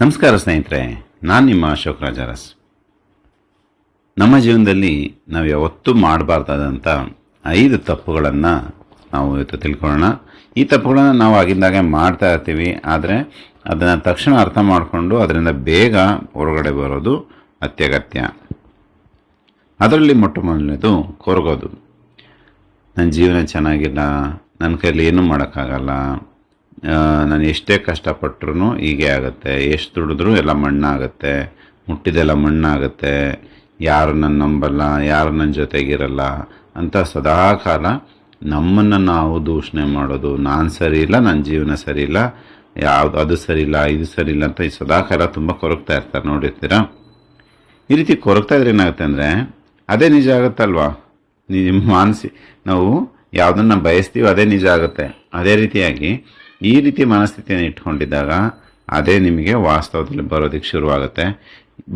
ನಮಸ್ಕಾರ ಸ್ನೇಹಿತರೆ, ನಾನು ನಿಮ್ಮ ಅಶೋಕ್ ರಾಜಾರಸ್. ನಮ್ಮ ಜೀವನದಲ್ಲಿ ನಾವು ಯಾವತ್ತೂ ಮಾಡಬಾರ್ದಾದಂಥ ಐದು ತಪ್ಪುಗಳನ್ನು ನಾವು ಇವತ್ತು ತಿಳ್ಕೊಳ್ಳೋಣ. ಈ ತಪ್ಪುಗಳನ್ನು ನಾವು ಆಗಿಂದಾಗೆ ಮಾಡ್ತಾ ಇರ್ತೀವಿ, ಆದರೆ ಅದನ್ನು ತಕ್ಷಣ ಅರ್ಥ ಮಾಡಿಕೊಂಡು ಅದರಿಂದ ಬೇಗ ಹೊರಗಡೆ ಬರೋದು ಅತ್ಯಗತ್ಯ. ಅದರಲ್ಲಿ ಮೊಟ್ಟ ಮೊದಲನೇದು ಕೊರಗೋದು. ನನ್ನ ಜೀವನ ಚೆನ್ನಾಗಿಲ್ಲ ನನ್ನ ಕೈಯಲ್ಲಿ ಏನೂ ಮಾಡೋಕ್ಕಾಗಲ್ಲ ನಾನು ಎಷ್ಟೇ ಕಷ್ಟಪಟ್ಟರು ಹೀಗೆ ಆಗುತ್ತೆ. ಎಷ್ಟು ದುಡಿದ್ರೂ ಎಲ್ಲ ಮಣ್ಣಾಗುತ್ತೆ. ಮುಟ್ಟಿದೆಲ್ಲ ಮಣ್ಣಾಗುತ್ತೆ. ಯಾರು ನನ್ನ ನಂಬಲ್ಲ, ಯಾರು ನನ್ನ ಜೊತೆಗಿರಲ್ಲ. ಅಂತ ಸದಾ ಕಾಲ ನಮ್ಮನ್ನು ನಾವು ದೂಷಣೆ ಮಾಡೋದು. ನಾನು ಸರಿ ಇಲ್ಲ ನನ್ನ ಜೀವನ ಸರಿ ಇಲ್ಲ. ಯಾವುದು ಅದು ಸರಿ ಇಲ್ಲ, ಇದು ಸರಿ ಇಲ್ಲ ಅಂತ ಈ ಸದಾ ಕಾಲ ತುಂಬ ಕೊರಗ್ತಾ ಇರ್ತಾರೆ ನೋಡಿರ್ತೀರಾ? ಈ ರೀತಿ ಕೊರಗ್ತಾ ಇದ್ರೆ ಏನಾಗುತ್ತೆ ಅಂದರೆ ಅದೇ ನಿಜ ಆಗುತ್ತಲ್ವಾ? ನಿಮ್ಮ ಮಾನಸಿ, ನಾವು ಯಾವುದನ್ನು ಬಯಸ್ತೀವೋ ಅದೇ ನಿಜ ಆಗುತ್ತೆ. ಅದೇ ರೀತಿಯಾಗಿ ಈ ರೀತಿ ಮನಸ್ಥಿತಿಯನ್ನು ಇಟ್ಕೊಂಡಿದ್ದಾಗ ಅದೇ ನಿಮಗೆ ವಾಸ್ತವದಲ್ಲಿ ಬರೋದಕ್ಕೆ ಶುರುವಾಗುತ್ತೆ.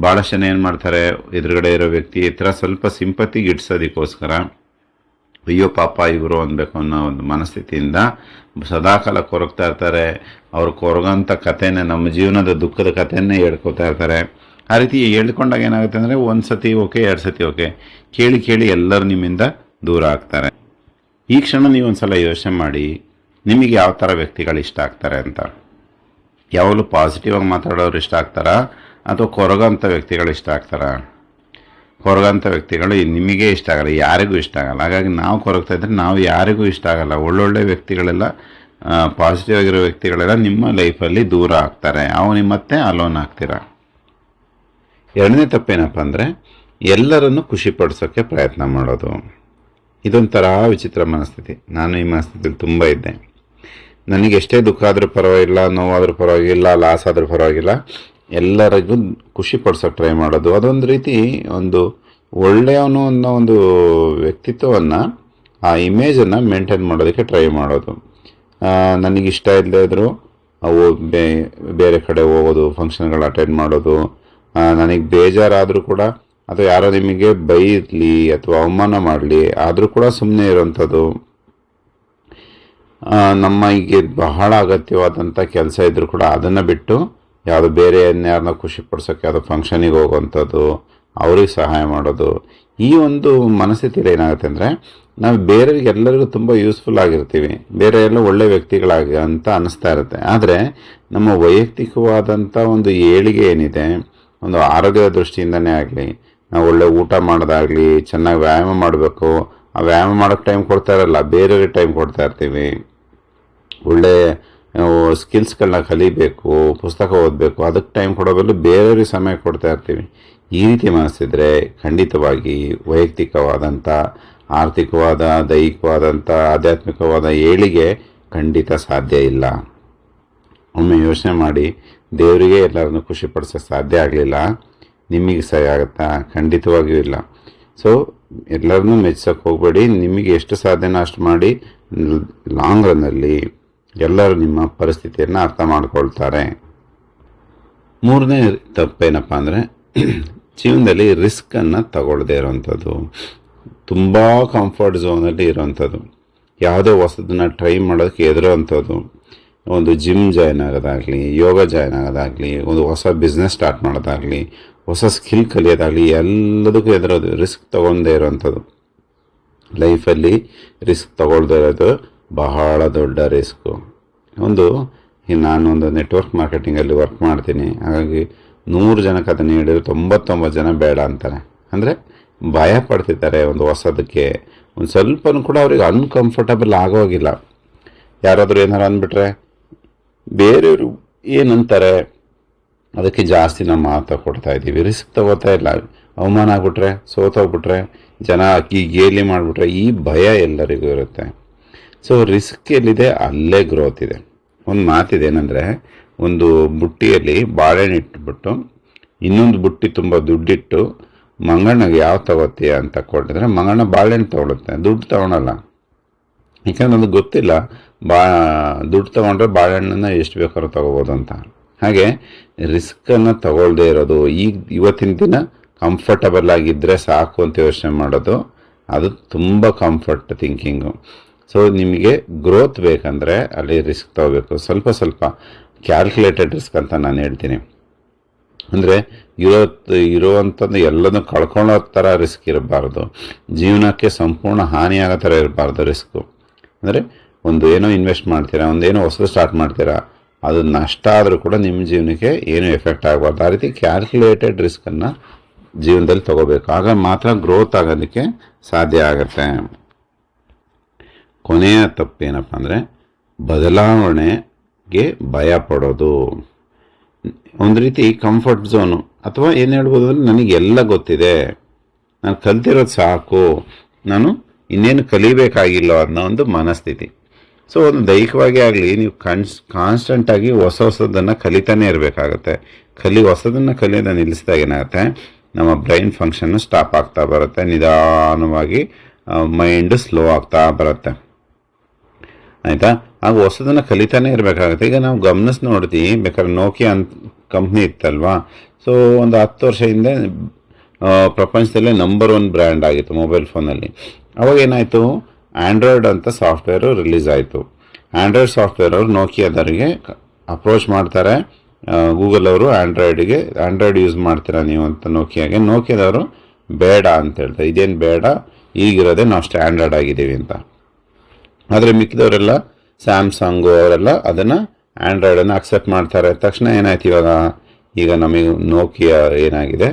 ಭಾಳಷ್ಟು ಜನ ಏನು ಮಾಡ್ತಾರೆ, ಎದುರುಗಡೆ ಇರೋ ವ್ಯಕ್ತಿ ಹತ್ರ ಸ್ವಲ್ಪ ಸಿಂಪತಿಗೆ ಇಡ್ಸೋದಕ್ಕೋಸ್ಕರ ಅಯ್ಯೋ ಪಾಪ ಇವರು ಅನ್ಬೇಕು ಅನ್ನೋ ಒಂದು ಮನಸ್ಥಿತಿಯಿಂದ ಸದಾಕಾಲ ಕೊರಗ್ತಾ ಇರ್ತಾರೆ. ಅವ್ರು ಕೊರಗೋಂಥ ಕಥೆನೇ, ನಮ್ಮ ಜೀವನದ ದುಃಖದ ಕಥೆಯನ್ನೇ ಹೇಳ್ಕೊತಾ ಇರ್ತಾರೆ. ಆ ರೀತಿ ಹೇಳ್ಕೊಂಡಾಗ ಏನಾಗುತ್ತೆ ಅಂದರೆ, ಒಂದು ಸತಿ ಓಕೆ, ಎರಡು ಸತಿ ಓಕೆ, ಕೇಳಿ ಕೇಳಿ ಎಲ್ಲರೂ ನಿಮ್ಮಿಂದ ದೂರ ಆಗ್ತಾರೆ. ಈ ಕ್ಷಣ ನೀವು ಒಂದು ಸಲ ಯೋಚನೆ ಮಾಡಿ ನಿಮಗೆ ಯಾವ ಥರ ವ್ಯಕ್ತಿಗಳು ಇಷ್ಟ ಆಗ್ತಾರೆ ಅಂತ? ಯಾವಾಗಲೂ ಪಾಸಿಟಿವ್ ಆಗಿ ಮಾತಾಡೋರು ಇಷ್ಟ ಆಗ್ತಾರಾ? ಅಥವಾ ಕೊರಗಂಥ ವ್ಯಕ್ತಿಗಳು ಇಷ್ಟ ಆಗ್ತಾರಾ? ಕೊರಗಂಥ ವ್ಯಕ್ತಿಗಳು ನಿಮಗೆ ಇಷ್ಟ ಆಗಲ್ಲ, ಯಾರಿಗೂ ಇಷ್ಟ ಆಗಲ್ಲ. ಹಾಗಾಗಿ ನಾವು ಕೊರಗ್ತಾ ಇದ್ದರೆ ನಾವು ಯಾರಿಗೂ ಇಷ್ಟ ಆಗಲ್ಲ. ಒಳ್ಳೊಳ್ಳೆ ವ್ಯಕ್ತಿಗಳೆಲ್ಲ ಪಾಸಿಟಿವ್ ಆಗಿರೋ ವ್ಯಕ್ತಿಗಳೆಲ್ಲ ನಿಮ್ಮ ಲೈಫಲ್ಲಿ ದೂರ ಆಗ್ತಾರೆ. ಅವು ನಿಮ್ಮತ್ತೆ ಅಲೋನ್ ಆಗ್ತೀರಾ? ಎರಡನೇ ತಪ್ಪೇನಪ್ಪ ಅಂದರೆ ಎಲ್ಲರನ್ನು ಖುಷಿಪಡಿಸೋಕ್ಕೆ ಪ್ರಯತ್ನ ಮಾಡೋದು. ಇದೊಂಥರ ವಿಚಿತ್ರ ಮನಸ್ಥಿತಿ. ನಾನು ಈ ಮನಸ್ಥಿತಿಲಿ ತುಂಬ ಇದ್ದೆ. ನನಗೆ ಎಷ್ಟೇ ದುಃಖ ಆದರೂ ಪರವಾಗಿಲ್ಲ, ನೋವಾದರೂ ಪರವಾಗಿಲ್ಲ ಲಾಸ್ ಆದರೂ ಪರವಾಗಿಲ್ಲ, ಎಲ್ಲರಿಗೂ ಖುಷಿ ಪಡಿಸೋ ಟ್ರೈ ಮಾಡೋದು. ಅದೊಂದು ರೀತಿ ಒಂದು ಒಳ್ಳೆಯವನು ಅನ್ನೋ ಒಂದು ವ್ಯಕ್ತಿತ್ವವನ್ನು, ಆ ಇಮೇಜನ್ನು ಮೇಂಟೈನ್ ಮಾಡೋದಕ್ಕೆ ಟ್ರೈ ಮಾಡೋದು. ನನಗಿಷ್ಟ ಇಲ್ಲದೇ ಇದ್ದರೂ ಅವು ಬೇರೆ ಕಡೆ ಹೋಗೋದು ಫಂಕ್ಷನ್ಗಳು ಅಟೆಂಡ್ ಮಾಡೋದು. ನನಗೆ ಬೇಜಾರಾದರೂ ಕೂಡ ಅಥವಾ ಯಾರೋ ನಿಮಗೆ ಬೈಯಿರಲಿ ಅಥವಾ ಅವಮಾನ ಮಾಡಲಿ, ಆದರೂ ಕೂಡ ಸುಮ್ಮನೆ ಇರೋವಂಥದ್ದು ನಮಗೆ ಬಹಳ ಅಗತ್ಯವಾದಂಥ ಕೆಲಸ ಇದ್ದರೂ ಕೂಡ ಅದನ್ನು ಬಿಟ್ಟು ಯಾವುದು ಬೇರೆ ಯಾರನ್ನ ಖುಷಿ ಪಡಿಸೋಕ್ಕೆ ಯಾವುದೋ ಫಂಕ್ಷನಿಗೆ ಹೋಗುವಂಥದ್ದು ಅವ್ರಿಗೆ ಸಹಾಯ ಮಾಡೋದು. ಈ ಒಂದು ಮನಸ್ಥಿತಿಯಲ್ಲಿ ಏನಾಗುತ್ತೆ ಅಂದರೆ, ನಾವು ಬೇರೆಯವ್ರಿಗೆ ಎಲ್ಲರಿಗೂ ತುಂಬ ಯೂಸ್ಫುಲ್ ಆಗಿರ್ತೀವಿ. ಬೇರೆ ಎಲ್ಲ ಒಳ್ಳೆ ವ್ಯಕ್ತಿಗಳಾಗಿ ಅಂತ ಅನ್ನಿಸ್ತಾ ಇರುತ್ತೆ. ಆದರೆ ನಮ್ಮ ವೈಯಕ್ತಿಕವಾದಂಥ ಒಂದು ಏಳಿಗೆ ಏನಿದೆ, ಒಂದು ಆರೋಗ್ಯದ ದೃಷ್ಟಿಯಿಂದನೇ ಆಗಲಿ ನಾವು ಒಳ್ಳೆ ಊಟ ಮಾಡೋದಾಗಲಿ, ಚೆನ್ನಾಗಿ ವ್ಯಾಯಾಮ ಮಾಡಬೇಕು. ಆ ವ್ಯಾಯಾಮ ಮಾಡೋಕ್ಕೆ ಟೈಮ್ ಕೊಡ್ತಾ ಇರಲ್ಲ, ಬೇರೆಯವ್ರಿಗೆ ಟೈಮ್ ಕೊಡ್ತಾ ಇರ್ತೀವಿ. ಒಳ್ಳೆ ಸ್ಕಿಲ್ಸ್ಗಳನ್ನ ಕಲಿಬೇಕು, ಪುಸ್ತಕ ಓದಬೇಕು, ಅದಕ್ಕೆ ಟೈಮ್ ಕೊಡೋ ಬೇರೆಯವ್ರಿಗೆ ಸಮಯ ಕೊಡ್ತಾ ಇರ್ತೀವಿ. ಈ ರೀತಿ ಮನಸ್ಸಿದ್ರೆ ಖಂಡಿತವಾಗಿ ವೈಯಕ್ತಿಕವಾದಂಥ, ಆರ್ಥಿಕವಾದ, ದೈಹಿಕವಾದಂಥ, ಆಧ್ಯಾತ್ಮಿಕವಾದ ಏಳಿಗೆ ಖಂಡಿತ ಸಾಧ್ಯ ಇಲ್ಲ. ಒಮ್ಮೆ ಯೋಚನೆ ಮಾಡಿ ದೇವರಿಗೆ ಎಲ್ಲರನ್ನು ಖುಷಿಪಡಿಸೋ ಸಾಧ್ಯ ಆಗಲಿಲ್ಲ. ನಿಮಗೆ ಸಹಾಯ ಆಗುತ್ತಾ? ಖಂಡಿತವಾಗಿಯೂ ಇಲ್ಲ. ಸೊ ಎಲ್ಲರನ್ನೂ ಮೆಚ್ಚೋಕ್ಕೆ ಹೋಗಬೇಡಿ. ನಿಮಗೆ ಎಷ್ಟು ಸಾಧ್ಯನೋ ಅಷ್ಟು ಮಾಡಿ ಲಾಂಗ್ ರನ್ನಲ್ಲಿ ಎಲ್ಲರೂ ನಿಮ್ಮ ಪರಿಸ್ಥಿತಿಯನ್ನು ಅರ್ಥ ಮಾಡ್ಕೊಳ್ತಾರೆ. ಮೂರನೇ ತಪ್ಪೇನಪ್ಪ ಅಂದರೆ, ಜೀವನದಲ್ಲಿ ರಿಸ್ಕನ್ನು ತಗೊಳ್ಳದೇ ಇರೋವಂಥದ್ದು ತುಂಬ ಕಂಫರ್ಟ್ ಝೋನಲ್ಲಿ ಇರೋವಂಥದ್ದು ಯಾವುದೋ ಹೊಸದನ್ನ ಟ್ರೈ ಮಾಡೋದಕ್ಕೆ ಎದುರೋವಂಥದ್ದು ಒಂದು ಜಿಮ್ ಜಾಯ್ನ್ ಆಗೋದಾಗಲಿ, ಯೋಗ ಜಾಯ್ನ್ ಆಗೋದಾಗಲಿ, ಒಂದು ಹೊಸ ಬಿಸ್ನೆಸ್ ಸ್ಟಾರ್ಟ್ ಮಾಡೋದಾಗಲಿ ಹೊಸ ಸ್ಕಿಲ್ ಕಲಿಯೋದಾಗಲಿ, ಎಲ್ಲದಕ್ಕೂ ಎದುರೋದು ರಿಸ್ಕ್ ತೊಗೊಂಡೇ ಇರೋವಂಥದ್ದು. ಲೈಫಲ್ಲಿ ರಿಸ್ಕ್ ತಗೊಳ್ದೇ ಇರೋದು ಬಹಳ ದೊಡ್ಡ ರಿಸ್ಕು ಒಂದು ನಾನೊಂದು ನೆಟ್ವರ್ಕ್ ಮಾರ್ಕೆಟಿಂಗಲ್ಲಿ ವರ್ಕ್ ಮಾಡ್ತೀನಿ, ಹಾಗಾಗಿ ನೂರು ಜನಕ್ಕೆ ಅದನ್ನು ಹೇಳಿದ್ರು ತೊಂಬತ್ತೊಂಬತ್ತು ಜನ ಬೇಡ ಅಂತಾರೆ. ಅಂದರೆ ಭಯ ಪಡ್ತಿದ್ದಾರೆ ಒಂದು ಹೊಸದಕ್ಕೆ. ಒಂದು ಸ್ವಲ್ಪನೂ ಕೂಡ ಅವ್ರಿಗೆ ಅನ್ಕಂಫರ್ಟಬಲ್ ಆಗೋಗಿಲ್ಲ. ಯಾರಾದರೂ ಏನಾರು ಅಂದ್ಬಿಟ್ರೆ, ಬೇರೆಯವರು ಏನಂತಾರೆ? ಅದಕ್ಕೆ ಜಾಸ್ತಿ ನಮ್ಮ ಮಹತ್ವ ಕೊಡ್ತಾ ಇದ್ದೀವಿ. ರಿಸ್ಕ್ ತಗೋತಾ ಇಲ್ಲ. ಅವಮಾನ ಆಗ್ಬಿಟ್ರೆ, ಸೋತೋಗ್ಬಿಟ್ರೆ, ಜನ ಅಕ್ಕಿ ಗೇಲಿ ಮಾಡಿಬಿಟ್ರೆ, ಈ ಭಯ ಎಲ್ಲರಿಗೂ ಇರುತ್ತೆ. ಸೊ ರಿಸ್ಕ್ ಎಲ್ಲಿದೆ? ಅಲ್ಲೇ ಗ್ರೋತ್ ಇದೆ. ಒಂದು ಮಾತಿದೆ ಏನಂದರೆ, ಒಂದು ಬುಟ್ಟಿಯಲ್ಲಿ ಬಾಳೆಹಣ್ಣು ಇಟ್ಬಿಟ್ಟು, ಇನ್ನೊಂದು ಬುಟ್ಟಿ ತುಂಬ ದುಡ್ಡಿಟ್ಟು, ಮಂಗಣ್ಣಗೆ ಯಾವ ತಗೋತೀಯ ಅಂತ ಕೊಟ್ಟಿದ್ರೆ, ಮಂಗಣ್ಣ ಬಾಳೆಹಣ್ಣು ತೊಗೊಳುತ್ತೆ. ದುಡ್ಡು ತೊಗೊಳಲ್ಲ. ಯಾಕಂದ್ರೆ ಅದು ಗೊತ್ತಿಲ್ಲ, ಬಾ, ದುಡ್ಡು ತೊಗೊಂಡ್ರೆ ಬಾಳೆಹಣ್ಣನ್ನು ಎಷ್ಟು ಬೇಕಾದ್ರೂ ತೊಗೋಬೋದು ಅಂತ. ಹಾಗೆ ರಿಸ್ಕನ್ನು ತಗೊಳ್ಳದೇ ಇರೋದು. ಈಗ ಇವತ್ತಿನ ದಿನ ಕಂಫರ್ಟಬಲ್ ಆಗಿದ್ದರೆ ಸಾಕು ಅಂತ ಯೋಚನೆ ಮಾಡೋದು, ಅದು ತುಂಬ ಕಂಫರ್ಟ್ ಥಿಂಕಿಂಗು ಸೊ ನಿಮಗೆ ಗ್ರೋತ್ ಬೇಕಂದರೆ ಅಲ್ಲಿ ರಿಸ್ಕ್ ತಗೋಬೇಕು. ಸ್ವಲ್ಪ ಸ್ವಲ್ಪ ಕ್ಯಾಲ್ಕುಲೇಟೆಡ್ ರಿಸ್ಕ್ ಅಂತ ನಾನು ಹೇಳ್ತೀನಿ. ಅಂದರೆ ಇರೋ ಇರುವಂಥದ್ದು ಎಲ್ಲದನ್ನು ಕಳ್ಕೊಳ್ಳೋ ಥರ ರಿಸ್ಕ್ ಇರಬಾರ್ದು. ಜೀವನಕ್ಕೆ ಸಂಪೂರ್ಣ ಹಾನಿಯಾಗೋ ಥರ ಇರಬಾರ್ದು ರಿಸ್ಕು ಅಂದರೆ ಒಂದು ಏನೋ ಇನ್ವೆಸ್ಟ್ ಮಾಡ್ತೀರಾ ಒಂದು ಏನೋ ಹೊಸದು ಸ್ಟಾರ್ಟ್ ಮಾಡ್ತೀರಾ ಅದು ನಷ್ಟ ಆದರೂ ಕೂಡ ನಿಮ್ಮ ಜೀವನಕ್ಕೆ ಏನೂ ಎಫೆಕ್ಟ್ ಆಗಬಾರ್ದು. ಆ ರೀತಿ ಕ್ಯಾಲ್ಕುಲೇಟೆಡ್ ರಿಸ್ಕನ್ನು ಜೀವನದಲ್ಲಿ ತಗೋಬೇಕು. ಆಗ ಮಾತ್ರ ಗ್ರೋತ್ ಆಗೋದಕ್ಕೆ ಸಾಧ್ಯ ಆಗುತ್ತೆ. ಕೊನೆಯ ತಪ್ಪೇನಪ್ಪ ಅಂದರೆ ಬದಲಾವಣೆಗೆ ಭಯ ಪಡೋದು. ಒಂದು ರೀತಿ ಕಂಫರ್ಟ್ ಝೋನು ಅಥವಾ ಏನು ಹೇಳ್ಬೋದು ಅಂದರೆ ನನಗೆ ಎಲ್ಲ ಗೊತ್ತಿದೆ. ನಾನು ಕಲ್ತಿರೋದು ಸಾಕು. ನಾನು ಇನ್ನೇನು ಕಲಿಬೇಕಾಗಿಲ್ಲ ಅನ್ನೋ ಒಂದು ಮನಸ್ಥಿತಿ. ಸೊ ಒಂದು ದೈಹಿಕವಾಗಿ ಆಗಲಿ, ನೀವು ಕಾನ್ಸ್ ಕಾನ್ಸ್ಟೆಂಟಾಗಿ ಹೊಸ ಹೊಸದನ್ನು ಕಲಿತಾನೆ ಇರಬೇಕಾಗತ್ತೆ. ಕಲಿ, ಹೊಸದನ್ನು ಕಲಿಯೋದನ್ನು ನಿಲ್ಲಿಸಿದಾಗ ಏನಾಗುತ್ತೆ? ನಮ್ಮ ಬ್ರೈನ್ ಫಂಕ್ಷನ್ನು ಸ್ಟಾಪ್ ಆಗ್ತಾ ಬರುತ್ತೆ. ನಿಧಾನವಾಗಿ ಮೈಂಡು ಸ್ಲೋ ಆಗ್ತಾ ಬರುತ್ತೆ. ಆಯಿತಾ? ಆಗ ಹೊಸದನ್ನು ಕಲಿತಾನೆ ಇರಬೇಕಾಗುತ್ತೆ. ಈಗ ನಾವು ಗಮನಿಸಿ ನೋಡ್ತೀವಿ, ಬೇಕಾದ್ರೆ ನೋಕಿಯಾ ಅಂತ ಕಂಪ್ನಿ ಇತ್ತಲ್ವಾ? ಸೊ ಒಂದು ಹತ್ತು ವರ್ಷ ಹಿಂದೆ ಪ್ರಪಂಚದಲ್ಲೇ ನಂಬರ್ ಒನ್ ಬ್ರ್ಯಾಂಡ್ ಆಗಿತ್ತು ಮೊಬೈಲ್ ಫೋನಲ್ಲಿ ಅವಾಗ ಏನಾಯಿತು? ಆ್ಯಂಡ್ರಾಯ್ಡ್ ಅಂತ ಸಾಫ್ಟ್ವೇರು ರಿಲೀಸ್ ಆಯಿತು. ಆ್ಯಂಡ್ರಾಯ್ಡ್ ಸಾಫ್ಟ್ವೇರ್ ಅವರು ನೋಕಿಯಾದವರಿಗೆ ಅಪ್ರೋಚ್ ಮಾಡ್ತಾರೆ. ಗೂಗಲ್ ಅವರು ಆ್ಯಂಡ್ರಾಯ್ಡಿಗೆ ಆ್ಯಂಡ್ರಾಯ್ಡ್ ಯೂಸ್ ಮಾಡ್ತೀರಾ ನೀವು ಅಂತ ನೋಕಿಯಾಗೆ ನೋಕಿಯಾದವರು ಬೇಡ ಅಂತ ಹೇಳ್ತಾರೆ. ಇದೇನು ಬೇಡ, ಈಗಿರೋದೇ ನಾವು ಸ್ಟ್ಯಾಂಡರ್ಡ್ ಆಗಿದ್ದೀವಿ ಅಂತ. ಆದರೆ ಮಿಕ್ಕಿದವರೆಲ್ಲ ಸ್ಯಾಮ್ಸಂಗು ಅವರೆಲ್ಲ ಅದನ್ನು ಆ್ಯಂಡ್ರಾಯ್ಡನ್ನು ಅಕ್ಸೆಪ್ಟ್ ಮಾಡ್ತಾರೆ. ತಕ್ಷಣ ಏನಾಯ್ತು ಇವಾಗ? ಈಗ ನಮಗೆ ನೋಕಿಯಾ ಏನಾಗಿದೆ?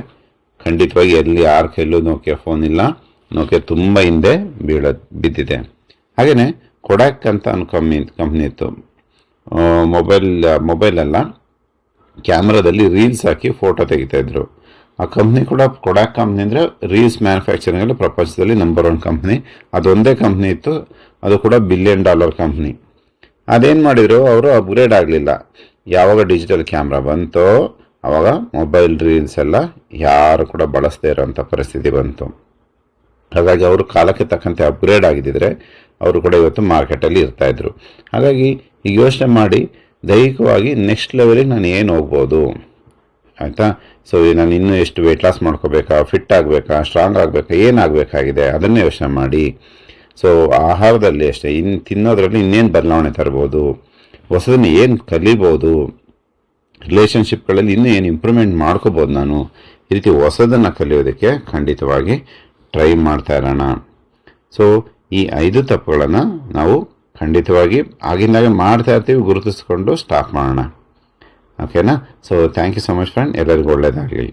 ಖಂಡಿತವಾಗಿ ಎಲ್ಲಿ, ಯಾರ ಕೈಲೂ ನೋಕಿಯಾ ಫೋನ್ ಇಲ್ಲ. ನೋಕಿಯಾ ತುಂಬ ಹಿಂದೆ ಬೀಳ ಬಿದ್ದಿದೆ. ಹಾಗೆಯೇ ಕೊಡಕ್ ಅಂತ ಒಂದು ಕಂಪ್ನಿ ಕಂಪ್ನಿ ಇತ್ತು ಮೊಬೈಲ್ ಮೊಬೈಲೆಲ್ಲ ಕ್ಯಾಮ್ರಾದಲ್ಲಿ ರೀಲ್ಸ್ ಹಾಕಿ ಫೋಟೋ ತೆಗಿತಾಯಿದ್ರು ಆ ಕಂಪ್ನಿ ಕೂಡ ಕೊಡಾಕ್ ಕಂಪ್ನಿ ಅಂದರೆ ರೀಲ್ಸ್ ಮ್ಯಾನುಫ್ಯಾಕ್ಚರಿಂಗಲ್ಲಿ ಪ್ರಪಂಚದಲ್ಲಿ ನಂಬರ್ ಒನ್ ಕಂಪ್ನಿ ಅದೊಂದೇ ಕಂಪ್ನಿ ಇತ್ತು. ಅದು ಕೂಡ ಬಿಲಿಯನ್ ಡಾಲರ್ ಕಂಪ್ನಿ ಅದೇನು ಮಾಡಿದರು? ಅವರು ಅಪ್ಗ್ರೇಡ್ ಆಗಲಿಲ್ಲ. ಯಾವಾಗ ಡಿಜಿಟಲ್ ಕ್ಯಾಮ್ರಾ ಬಂತೋ, ಅವಾಗ ಮೊಬೈಲ್ ರೀಲ್ಸ್ ಎಲ್ಲ ಯಾರು ಕೂಡ ಬಳಸದೇ ಇರೋಂಥ ಪರಿಸ್ಥಿತಿ ಬಂತು. ಹಾಗಾಗಿ ಅವರು ಕಾಲಕ್ಕೆ ತಕ್ಕಂತೆ ಅಪ್ಗ್ರೇಡ್ ಆಗಿದ್ದಿದ್ರೆ ಅವರು ಕೂಡ ಇವತ್ತು ಮಾರ್ಕೆಟಲ್ಲಿ ಇರ್ತಾಯಿದ್ರು ಹಾಗಾಗಿ ಈಗ ಯೋಚನೆ ಮಾಡಿ ದೈಹಿಕವಾಗಿ ನೆಕ್ಸ್ಟ್ ಲೆವೆಲಿಗೆ ನಾನು ಏನು ಹೋಗ್ಬೋದು? ಆಯಿತಾ? ಸೊ ನಾನು ಇನ್ನೂ ಎಷ್ಟು ವೆಯ್ಟ್ ಲಾಸ್ ಮಾಡ್ಕೋಬೇಕಾ? ಫಿಟ್ ಆಗಬೇಕಾ? ಸ್ಟ್ರಾಂಗ್ ಆಗಬೇಕಾ? ಏನಾಗಬೇಕಾಗಿದೆ? ಅದನ್ನೇ ಯೋಚನೆ ಮಾಡಿ. ಸೊ ಆಹಾರದಲ್ಲಿ ಅಷ್ಟೇ. ಇನ್ನು ತಿನ್ನೋದ್ರಲ್ಲಿ ಇನ್ನೇನು ಬದಲಾವಣೆ ತರ್ಬೋದು? ಹೊಸದನ್ನು ಏನು ಕಲಿಬೋದು? ರಿಲೇಷನ್ಶಿಪ್ಗಳಲ್ಲಿ ಇನ್ನೂ ಏನು ಇಂಪ್ರೂವ್ಮೆಂಟ್ ಮಾಡ್ಕೋಬೋದು ನಾನು? ಈ ರೀತಿ ಹೊಸದನ್ನು ಕಲಿಯೋದಕ್ಕೆ ಖಂಡಿತವಾಗಿ ಟ್ರೈ ಮಾಡ್ತಾ ಇರೋಣ. ಸೊ ಈ ಐದು ತಪ್ಪುಗಳನ್ನು ನಾವು ಖಂಡಿತವಾಗಿ ಆಗಿಂದಾಗೆ ಮಾಡ್ತಾ ಇರ್ತೀವಿ, ಗುರುತಿಸ್ಕೊಂಡು ಸ್ಟಾಪ್ ಮಾಡೋಣ. ಓಕೆನಾ so thank you so much friend ಎಲ್ಲರಿಗೂ ಒಳ್ಳೆಯದಾಗಲಿ